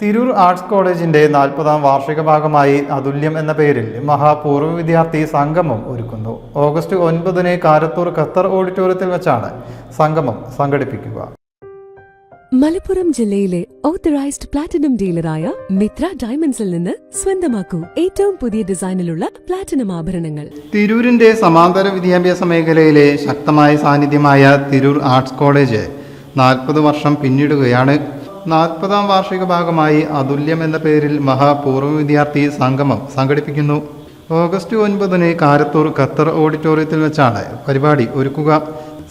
Tirur arts കോളേജിന്റെ നാൽപ്പതാം വാർഷിക ഭാഗമായി അതുല്യം എന്ന പേരിൽ മഹാപൂർവ വിദ്യാർത്ഥി സംഗമം ഒരുക്കുന്നു. ഓഗസ്റ്റ് ഒൻപതിന് കാരത്തൂർ ഖത്തർ ഓഡിറ്റോറിയത്തിൽ വെച്ചാണ് സംഗമം സംഘടിപ്പിക്കുക. മലപ്പുറം ജില്ലയിലെ ഓത്തറൈസ്ഡ് പ്ലാറ്റിനം ഡീലറായ മിത്ര ഡയമണ്ട്സിൽ നിന്ന് സ്വന്തമാക്കൂ ഏറ്റവും പുതിയ ഡിസൈനിലുള്ള പ്ലാറ്റിനം ആഭരണങ്ങൾ. തിരൂരിന്റെ സമാന്തര വിദ്യാഭ്യാസ മേഖലയിലെ ശക്തമായ സാന്നിധ്യമായ തിരൂർ ആർട്സ് കോളേജ് നാൽപ്പത് വർഷം പിന്നിടുകയാണ് നാൽപ്പതാം വാർഷിക ഭാഗമായി അതുല്യം എന്ന പേരിൽ മഹാപൂർവ വിദ്യാർത്ഥി സംഗമം സംഘടിപ്പിക്കുന്നു. ഓഗസ്റ്റ് ഒൻപതിന് കാരത്തൂർ ഖത്തർ ഓഡിറ്റോറിയത്തിൽ വെച്ചാണ് പരിപാടി ഒരുക്കുക.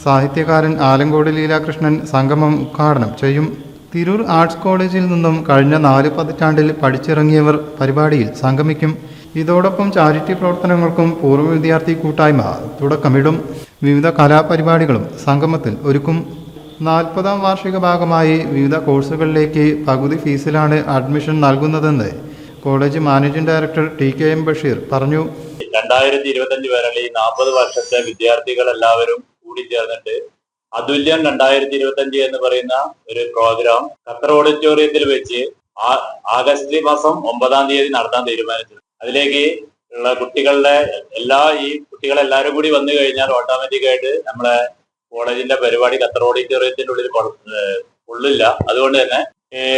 സാഹിത്യകാരൻ ആലങ്കോട് ലീലാകൃഷ്ണൻ സംഗമം ഉദ്ഘാടനം ചെയ്യും. തിരൂർ ആർട്സ് കോളേജിൽ നിന്നും കഴിഞ്ഞ നാല് പതിറ്റാണ്ടിൽ പഠിച്ചിറങ്ങിയവർ പരിപാടിയിൽ സംഗമിക്കും. ഇതോടൊപ്പം ചാരിറ്റി പ്രവർത്തനങ്ങൾക്കും പൂർവ വിദ്യാർത്ഥി കൂട്ടായ്മ തുടക്കമിടും. വിവിധ കലാപരിപാടികളും സംഗമത്തിൽ ഒരുക്കും. നാൽപ്പതാം വാർഷിക ഭാഗമായി വിവിധ കോഴ്സുകളിലേക്ക് പകുതി ഫീസിലാണ് അഡ്മിഷൻ നൽകുന്നതെന്ന് college managing director T K M Basheer പറഞ്ഞു. രണ്ടായിരത്തി ഇരുപത്തഞ്ച് വരെയുള്ള ഈ നാൽപ്പത് വർഷത്തെ വിദ്യാർത്ഥികൾ എല്ലാവരും കൂടി ചേർന്നിട്ട് അതുല്യം രണ്ടായിരത്തി ഇരുപത്തഞ്ച് എന്ന് പറയുന്ന ഒരു പ്രോഗ്രാം ഖത്തർ ഓഡിറ്റോറിയത്തിൽ വെച്ച് ആഗസ്റ്റ് മാസം ഒമ്പതാം തീയതി നടത്താൻ തീരുമാനിച്ചു അതിലേക്ക് ഉള്ള കുട്ടികളുടെ എല്ലാ ഈ കുട്ടികളെല്ലാവരും കൂടി വന്നു കഴിഞ്ഞാൽ ഓട്ടോമാറ്റിക്കായിട്ട് നമ്മളെ കോളേജിന്റെ പരിപാടി ഖത്തർ ഓഡിറ്റോറിയത്തിന്റെ ഉള്ളിൽ ഉള്ളില്ല. അതുകൊണ്ട് തന്നെ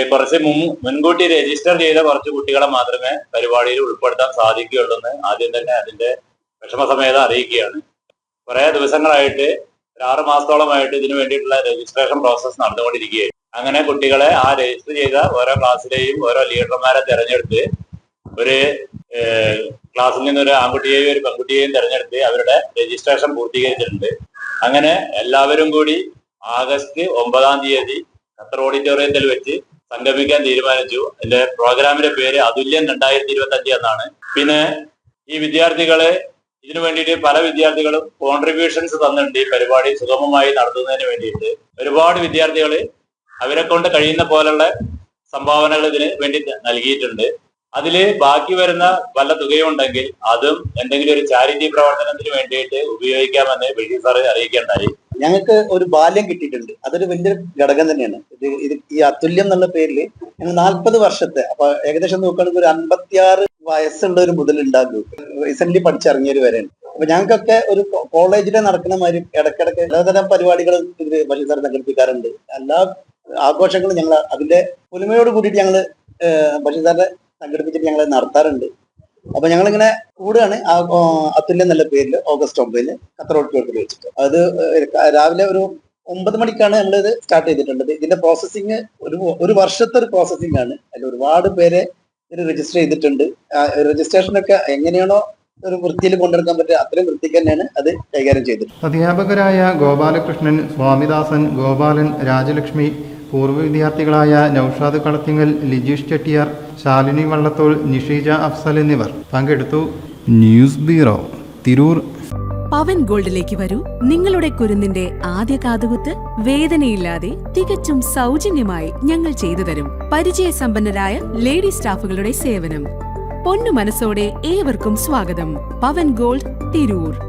കുറച്ച് മുൻ- മുൻകൂട്ടി രജിസ്റ്റർ ചെയ്ത കുറച്ച് കുട്ടികളെ മാത്രമേ പരിപാടിയിൽ ഉൾപ്പെടുത്താൻ സാധിക്കുകയുള്ളൂ എന്ന് ആദ്യം തന്നെ അതിന്റെ വിഷമസമേതം അറിയിക്കുകയാണ്. കുറെ ദിവസങ്ങളായിട്ട് ഒരു ആറ് മാസത്തോളമായിട്ട് ഇതിനു വേണ്ടിയിട്ടുള്ള രജിസ്ട്രേഷൻ പ്രോസസ്സ് നടന്നുകൊണ്ടിരിക്കുകയായിരുന്നു. അങ്ങനെ കുട്ടികളെ ആ രജിസ്റ്റർ ചെയ്ത ഓരോ ക്ലാസ്സിലെയും ഓരോ ലീഡർമാരെ തിരഞ്ഞെടുത്ത് ഒരു ക്ലാസ്സിൽ നിന്ന് ഒരു ആൺകുട്ടിയെയും ഒരു പെൺകുട്ടിയെയും തിരഞ്ഞെടുത്ത് അവരുടെ രജിസ്ട്രേഷൻ പൂർത്തീകരിച്ചിട്ടുണ്ട്. അങ്ങനെ എല്ലാവരും കൂടി ആഗസ്റ്റ് ഒമ്പതാം തീയതി ഖത്തർ ഓഡിറ്റോറിയത്തിൽ വെച്ച് സംഗമിക്കാൻ തീരുമാനിച്ചു. അതിന്റെ പ്രോഗ്രാമിന്റെ പേര് അതുല്യം രണ്ടായിരത്തി ഇരുപത്തി അഞ്ച് എന്നാണ്. പിന്നെ ഈ വിദ്യാർത്ഥികളെ ഇതിനു വേണ്ടിയിട്ട് പല വിദ്യാർത്ഥികളും കോൺട്രിബ്യൂഷൻസ് തന്നിട്ടുണ്ട്. ഈ പരിപാടി സുഗമമായി നടത്തുന്നതിന് വേണ്ടിയിട്ട്. ഒരുപാട് വിദ്യാർത്ഥികൾ അവരെ കൊണ്ട് കഴിയുന്ന പോലുള്ള സംഭാവനകൾ ഇതിന് വേണ്ടി നൽകിയിട്ടുണ്ട്. അതിൽ ബാക്കി വരുന്ന വല്ല തുകയുണ്ടെങ്കിൽ അതും എന്തെങ്കിലും ഒരു ചാരിറ്റി പ്രവർത്തനത്തിന് വേണ്ടിയിട്ട് ഉപയോഗിക്കാമെന്ന് ബഷീർ സാറ് അറിയിക്കേണ്ടായി. ഞങ്ങൾക്ക് ഒരു ബാല്യം കിട്ടിയിട്ടുണ്ട്. അതൊരു വലിയൊരു ഘടകം തന്നെയാണ്. ഇത് ഇത് ഈ അതുല്യം എന്നുള്ള പേരിൽ ഞങ്ങൾ നാൽപ്പത് വർഷത്തെ അപ്പൊ ഏകദേശം നോക്കുകയാണെങ്കിൽ ഒരു അൻപത്തിയാറ് വയസ്സുള്ള ഒരു മുതലുണ്ടാകും റീസെന്റ് പഠിച്ചിറങ്ങിയവർ വരെ അപ്പൊ ഞങ്ങൾക്കൊക്കെ ഒരു കോളേജിലെ നടക്കുന്ന മാതിരി ഇടയ്ക്കിടയ്ക്ക് പലതരം പരിപാടികൾ ഇതിൽ ബഷീർ സാർ സംഘടിപ്പിക്കാറുണ്ട്. എല്ലാ ആഘോഷങ്ങളും ഞങ്ങൾ അതിന്റെ പുലിമയോട് കൂടിയിട്ട് ഞങ്ങൾ ബഷീർ സാറിനെ സംഘടിപ്പിച്ചിട്ട് ഞങ്ങൾ നടത്താറുണ്ട്. അപ്പൊ ഞങ്ങളിങ്ങനെ കൂടുകയാണ് അത്തുല്യ എന്നുള്ള പേരിൽ ഓഗസ്റ്റ് ഒമ്പതിന് ഓഡിറ്റോറിയത്തിൽ വെച്ചിട്ട് അത് രാവിലെ ഒരു ഒമ്പത് മണിക്കാണ് നമ്മൾ ഇത് സ്റ്റാർട്ട് ചെയ്തിട്ടുള്ളത്. ഇതിന്റെ പ്രോസസ്സിങ് ഒരു ഒരു വർഷത്തെ ഒരു പ്രോസസ്സിംഗ് ആണ്. അതിൽ ഒരുപാട് പേരെ ഇത് രജിസ്റ്റർ ചെയ്തിട്ടുണ്ട്. രജിസ്ട്രേഷൻ ഒക്കെ എങ്ങനെയാണോ ഒരു വൃത്തിയിൽ കൊണ്ടെടുക്കാൻ പറ്റുക അത്രയും വൃത്തിക്ക് തന്നെയാണ് അത് കൈകാര്യം ചെയ്തത് അധ്യാപകരായ ഗോപാലകൃഷ്ണൻ സ്വാമിദാസൻ ഗോപാലൻ രാജലക്ഷ്മി പൂർവ വിദ്യാർത്ഥികളായ നൌഷാദ് കളത്തിങ്ങൽ ലിജീഷ് ചെട്ടിയാർ ശാലിനി വള്ളത്തോൾ നിഷീജ അഫ്സൽ എന്നിവർ പങ്കെടുത്തു. News bureau Tirur. പവൻ ഗോൾഡിലേക്ക് വരൂ. നിങ്ങളുടെ കുരുന്നിന്റെ ആദ്യ കാതുകുത്ത് വേദനയില്ലാതെ തികച്ചും സൗജന്യമായി ഞങ്ങൾ ചെയ്തു തരും. പരിചയസമ്പന്നരായ ലേഡി സ്റ്റാഫുകളുടെ സേവനം. പൊന്നു മനസ്സോടെ ഏവർക്കും സ്വാഗതം. പവൻ ഗോൾഡ് തിരൂർ.